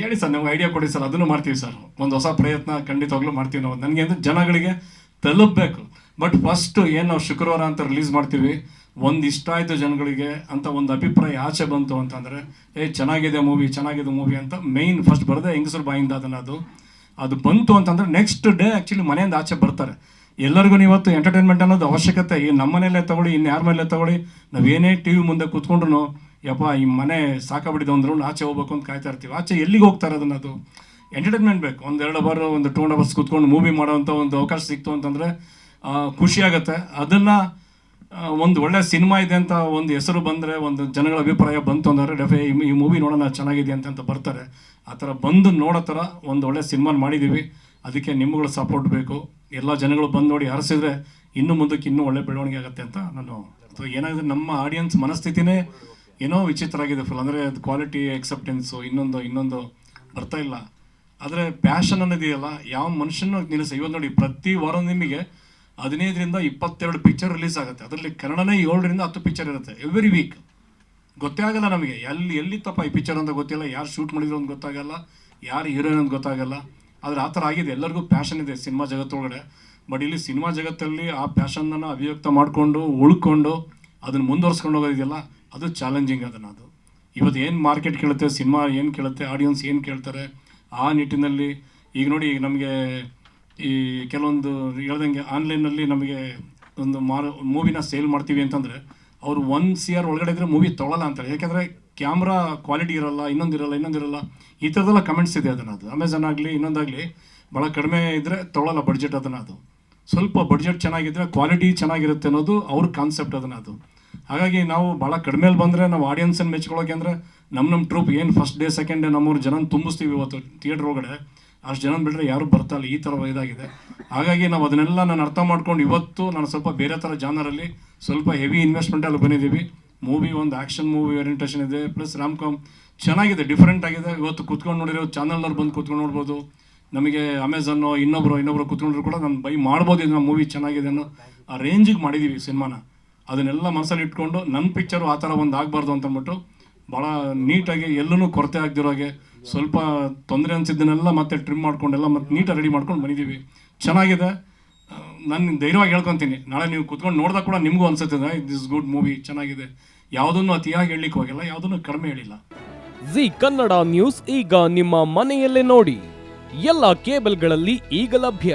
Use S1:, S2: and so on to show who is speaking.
S1: ಹೇಳಿ ಸರ್, ನಮ್ಗೆ ಐಡಿಯಾ ಕೊಡಿ ಸರ್, ಅದನ್ನು ಮಾಡ್ತೀವಿ ಸರ್. ಒಂದು ಹೊಸ ಪ್ರಯತ್ನ ಖಂಡಿತವಾಗ್ಲೂ ಮಾಡ್ತೀವಿ ನಾವು. ನನಗೆ ಅಂದ್ರೆ ಜನಗಳಿಗೆ ತಲುಪಬೇಕು. ಬಟ್ ಫಸ್ಟ್ ಏನು ನಾವು ಶುಕ್ರವಾರ ಅಂತ ರಿಲೀಸ್ ಮಾಡ್ತೀವಿ, ಒಂದು ಇಷ್ಟ ಆಯಿತು ಜನಗಳಿಗೆ ಅಂತ ಒಂದು ಅಭಿಪ್ರಾಯ ಆಚೆ ಬಂತು ಅಂತಂದರೆ, ಏ, ಚೆನ್ನಾಗಿದೆ ಮೂವಿ ಚೆನ್ನಾಗಿದೆ ಮೂವಿ ಅಂತ ಮೇಯ್ನ್ ಫಸ್ಟ್ ಬರದೆ ಹೆಂಗಸರು ಬಾಯಿಂದ ಅದನ್ನು ಅದು ಅದು ಬಂತು ಅಂತಂದರೆ ನೆಕ್ಸ್ಟ್ ಡೇ ಆ್ಯಕ್ಚುಲಿ ಮನೆಯಿಂದ ಆಚೆ ಬರ್ತಾರೆ. ಎಲ್ಲರಿಗೂ ಇವತ್ತು ಎಂಟರ್ಟೈನ್ಮೆಂಟ್ ಅನ್ನೋದು ಅವಶ್ಯಕತೆ. ಈ ನಮ್ಮ ಮನೆಯಲ್ಲೇ ತಗೊಳ್ಳಿ ಇನ್ನು ಯಾರ ಮೇಲೆ ತಗೊಳ್ಳಿ, ನಾವೇನೇ ಟಿ ವಿ ಮುಂದೆ ಕೂತ್ಕೊಂಡ್ರು ಯಪ್ಪ, ಈ ಮನೆ ಸಾಕಾಗ್ಬಿಟ್ಟಿದೆ ಅಂದ್ರು ಆಚೆ ಹೋಗ್ಬೇಕು ಅಂತ ಕಾಯ್ತಾ ಇರ್ತೀವಿ. ಆಚೆ ಎಲ್ಲಿಗೆ ಹೋಗ್ತಾರೆ ಅದನ್ನ ಅದು? ಎಂಟರ್ಟೈನ್ಮೆಂಟ್ ಬೇಕು. ಒಂದು ಎರಡು ಅವರ್ ಒಂದು ಟೂ ಅವರ್ಸ್ ಕೂತ್ಕೊಂಡು ಮೂವಿ ಮಾಡೋವಂಥ ಒಂದು ಅವಕಾಶ ಸಿಕ್ತು ಅಂತಂದರೆ ಖುಷಿ ಆಗುತ್ತೆ. ಅದನ್ನು ಒಂದು ಒಳ್ಳೆ ಸಿನಿಮಾ ಇದೆ ಅಂತ ಒಂದು ಹೆಸರು ಬಂದರೆ, ಒಂದು ಜನಗಳ ಅಭಿಪ್ರಾಯ ಬಂತು ಅಂದರೆ ಡೆಫೆ ಈ ಮೂವಿ ನೋಡೋಣ, ಚೆನ್ನಾಗಿದೆ ಅಂತ ಅಂತ ಬರ್ತಾರೆ. ಆ ಥರ ಬಂದು ನೋಡೋ ಥರ ಒಂದು ಒಳ್ಳೆ ಸಿನಿಮಾ ಮಾಡಿದ್ದೀವಿ ಅದಕ್ಕೆ ನಿಮ್ಮಗಳ ಸಪೋರ್ಟ್ ಬೇಕು. ಎಲ್ಲ ಜನಗಳು ಬಂದು ನೋಡಿ ಹರಿಸಿದ್ರೆ ಇನ್ನು ಮುಂದಕ್ಕೆ ಇನ್ನೂ ಒಳ್ಳೆ ಬೆಳವಣಿಗೆ ಆಗುತ್ತೆ ಅಂತ ನಾನು ಏನಾಗಿದೆ ನಮ್ಮ ಆಡಿಯನ್ಸ್ ಮನಸ್ಥಿತಿನೇ ಏನೋ ವಿಚಿತ್ರ ಆಗಿದೆ ಫುಲ್ ಅಂದರೆ ಅದು ಕ್ವಾಲಿಟಿ ಎಕ್ಸೆಪ್ಟೆನ್ಸು ಇನ್ನೊಂದು ಇನ್ನೊಂದು ಬರ್ತಾ ಇಲ್ಲ. ಆದರೆ ಪ್ಯಾಷನ್ ಅನ್ನೋದಿದೆಯಲ್ಲ, ಯಾವ ಮನುಷ್ಯನೂ ನಿಲ್ಲಿಸ ಇವತ್ತು ನೋಡಿ, ಪ್ರತಿ ವಾರ ನಿಮಗೆ ಹದಿನೈದರಿಂದ ಇಪ್ಪತ್ತೆರಡು ಪಿಕ್ಚರ್ ರಿಲೀಸ್ ಆಗುತ್ತೆ. ಅದರಲ್ಲಿ ಕನ್ನಡನೇ ಏಳರಿಂದ ಹತ್ತು ಪಿಕ್ಚರ್ ಇರುತ್ತೆ ಎವ್ರಿ ವೀಕ್ ಗೊತ್ತೇ ಆಗಲ್ಲ ನಮಗೆ. ಎಲ್ಲಿ ಎಲ್ಲಿತ್ತಪ್ಪ ಈ ಪಿಕ್ಚರ್ ಅಂತ ಗೊತ್ತಿಲ್ಲ. ಯಾರು ಶೂಟ್ ಮಾಡಿದ್ರು ಅಂತ ಗೊತ್ತಾಗಲ್ಲ. ಯಾರು ಹೀರೋಯಿನ್ ಅಂತ ಗೊತ್ತಾಗಲ್ಲ. ಆದರೆ ಆ ಥರ ಆಗಿದೆ. ಎಲ್ಲರಿಗೂ ಪ್ಯಾಷನ್ ಇದೆ ಸಿನಿಮಾ ಜಗತ್ತೊಳಗಡೆ. ಬಟ್ ಇಲ್ಲಿ ಸಿನಿಮಾ ಜಗತ್ತಲ್ಲಿ ಆ ಪ್ಯಾಷನ್ನ ಅಭಿವ್ಯಕ್ತ ಮಾಡಿಕೊಂಡು, ಉಳ್ಕೊಂಡು, ಅದನ್ನು ಮುಂದುವರ್ಸ್ಕೊಂಡು ಹೋಗೋದಿದೆಯಲ್ಲ ಅದು ಚಾಲೆಂಜಿಂಗ್ ಅದನ್ನು ಅದು ಇವತ್ತು ಏನು ಮಾರ್ಕೆಟ್ ಕೇಳುತ್ತೆ ಸಿನಿಮಾ ಏನು ಕೇಳುತ್ತೆ ಆಡಿಯನ್ಸ್ ಏನು ಕೇಳ್ತಾರೆ, ಆ ನಿಟ್ಟಿನಲ್ಲಿ ಈಗ ನೋಡಿ, ಈಗ ನಮಗೆ ಈ ಕೆಲವೊಂದು ಹೇಳ್ದಂಗೆ ಆನ್ಲೈನಲ್ಲಿ ನಮಗೆ ಒಂದು ಮಾರು ಮೂವಿನ ಸೇಲ್ ಮಾಡ್ತೀವಿ ಅಂತಂದರೆ ಅವರು ಒನ್ ಸಿ ಆರ್ ಒಳಗಡೆ ಇದ್ದರೆ ಮೂವಿ ತೊಗೊಳಲ್ಲ ಅಂತಾರೆ. ಯಾಕೆಂದರೆ ಕ್ಯಾಮ್ರಾ ಕ್ವಾಲಿಟಿ ಇರಲ್ಲ ಇನ್ನೊಂದಿರಲ್ಲ ಇನ್ನೊಂದಿರಲ್ಲ ಈ ಥರದೆಲ್ಲ ಕಮೆಂಟ್ಸ್ ಇದೆ ಅದನ್ನು ಅದು ಅಮೆಝಾನ್ ಆಗಲಿ, ಇನ್ನೊಂದಾಗಲಿ ಭಾಳ ಕಡಿಮೆ ಇದ್ದರೆ ತೊಗೊಳಲ್ಲ ಬಡ್ಜೆಟ್ ಅದನ್ನು ಅದು ಸ್ವಲ್ಪ ಬಡ್ಜೆಟ್ ಚೆನ್ನಾಗಿದ್ದರೆ ಕ್ವಾಲಿಟಿ ಚೆನ್ನಾಗಿರುತ್ತೆ ಅನ್ನೋದು ಅವ್ರ ಕಾನ್ಸೆಪ್ಟ್ ಅದನ್ನು ಅದು ಹಾಗಾಗಿ ನಾವು ಭಾಳ ಕಡಿಮೆಲಿ ಬಂದರೆ ನಾವು ಆಡಿಯನ್ಸನ್ನು ಮೆಚ್ಕೊಳ್ಳೋಕೆ ಅಂದರೆ ನಮ್ಮ ನಮ್ಮ ಟ್ರೂಪ್ ಏನು ಫಸ್ಟ್ ಡೇ ಸೆಕೆಂಡ್ ಡೇ ನಮ್ಮೂರು ಜನ ತುಂಬಿಸ್ತೀವಿ ಇವತ್ತು ಥಿಯೇಟ್ರ್ ಒಳಗಡೆ. ಅಷ್ಟು ಜನ ಬಿಟ್ಟರೆ ಯಾರೂ ಬರ್ತಾ ಇಲ್ಲ, ಈ ಥರ ಇದಾಗಿದೆ. ಹಾಗಾಗಿ ನಾವು ಅದನ್ನೆಲ್ಲ ನಾನು ಅರ್ಥ ಮಾಡ್ಕೊಂಡು ಇವತ್ತು ನಾನು ಸ್ವಲ್ಪ ಬೇರೆ ಥರ ಜಾನರಲ್ಲಿ ಸ್ವಲ್ಪ ಹೆವಿ ಇನ್ವೆಸ್ಟ್ಮೆಂಟಲ್ಲಿ ಬಂದಿದ್ದೀವಿ. ಮೂವಿ ಒಂದು ಆ್ಯಕ್ಷನ್ ಮೂವಿ ಓರಿಯೆಂಟೇಷನ್ ಇದೆ ಪ್ಲಸ್ ರಾಮ್ ಕಾಮ್ ಚೆನ್ನಾಗಿದೆ ಡಿಫ್ರೆಂಟ್ ಆಗಿದೆ. ಇವತ್ತು ಕುತ್ಕೊಂಡು ನೋಡಿರೋ ಚಾನಲ್ನವ್ರು ಬಂದು ಕೂತ್ಕೊಂಡು ನೋಡ್ಬೋದು. ನಮಗೆ ಅಮೆಝಾನೋ ಇನ್ನೊಬ್ರು ಇನ್ನೊಬ್ರು ಕೂತ್ಕೊಂಡ್ರು ಕೂಡ ನಾನು ಬೈ ಮಾಡ್ಬೋದು ಇದು ಮೂವಿ ಚೆನ್ನಾಗಿದೆ ಅನ್ನೋ ಆ ರೇಂಜಿಗೆ ಮಾಡಿದ್ದೀವಿ ಸಿನಿಮಾನ ಅದನ್ನೆಲ್ಲ ಮನಸ್ಸಲ್ಲಿ ಇಟ್ಕೊಂಡು ನನ್ನ ಪಿಕ್ಚರು ಆ ಥರ ಒಂದು ಆಗಬಾರ್ದು ಅಂತ ಅಂದ್ಬಿಟ್ಟು ಭಾಳ ನೀಟಾಗಿ ಎಲ್ಲೂ ಕೊರತೆ ಆಗದಿರೋ ಹಾಗೆ ಸ್ವಲ್ಪ ತೊಂದರೆ ಅನಿಸಿದ್ದನ್ನೆಲ್ಲ ಮತ್ತೆ ಟ್ರಿಮ್ ಮಾಡ್ಕೊಂಡೆಲ್ಲ ಮತ್ತೆ ನೀಟಾಗಿ ರೆಡಿ ಮಾಡ್ಕೊಂಡು ಬಂದಿದ್ದೀವಿ. ಚೆನ್ನಾಗಿದೆ. ನಾನು ಧೈರ್ಯವಾಗಿ ಹೇಳ್ಕೊತೀನಿ. ನಾಳೆ ನೀವು ಕುತ್ಕೊಂಡು ನೋಡಿದಾಗ ಕೂಡ ನಿಮಗೂ ಅನ್ಸುತ್ತದೆ ದಿಸ್ ಗುಡ್ ಮೂವಿ ಚೆನ್ನಾಗಿದೆ. ಯಾವುದನ್ನು ಅತಿಯಾಗಿ ಹೇಳಲಿಕ್ಕೆ ಹೋಗಿಲ್ಲ, ಯಾವುದನ್ನು ಕಡಿಮೆ ಹೇಳಿಲ್ಲ.
S2: ಜಿ ಕನ್ನಡ ನ್ಯೂಸ್ ಈಗ ನಿಮ್ಮ ಮನೆಯಲ್ಲೇ ನೋಡಿ. ಎಲ್ಲ ಕೇಬಲ್ಗಳಲ್ಲಿ ಈಗ ಲಭ್ಯ.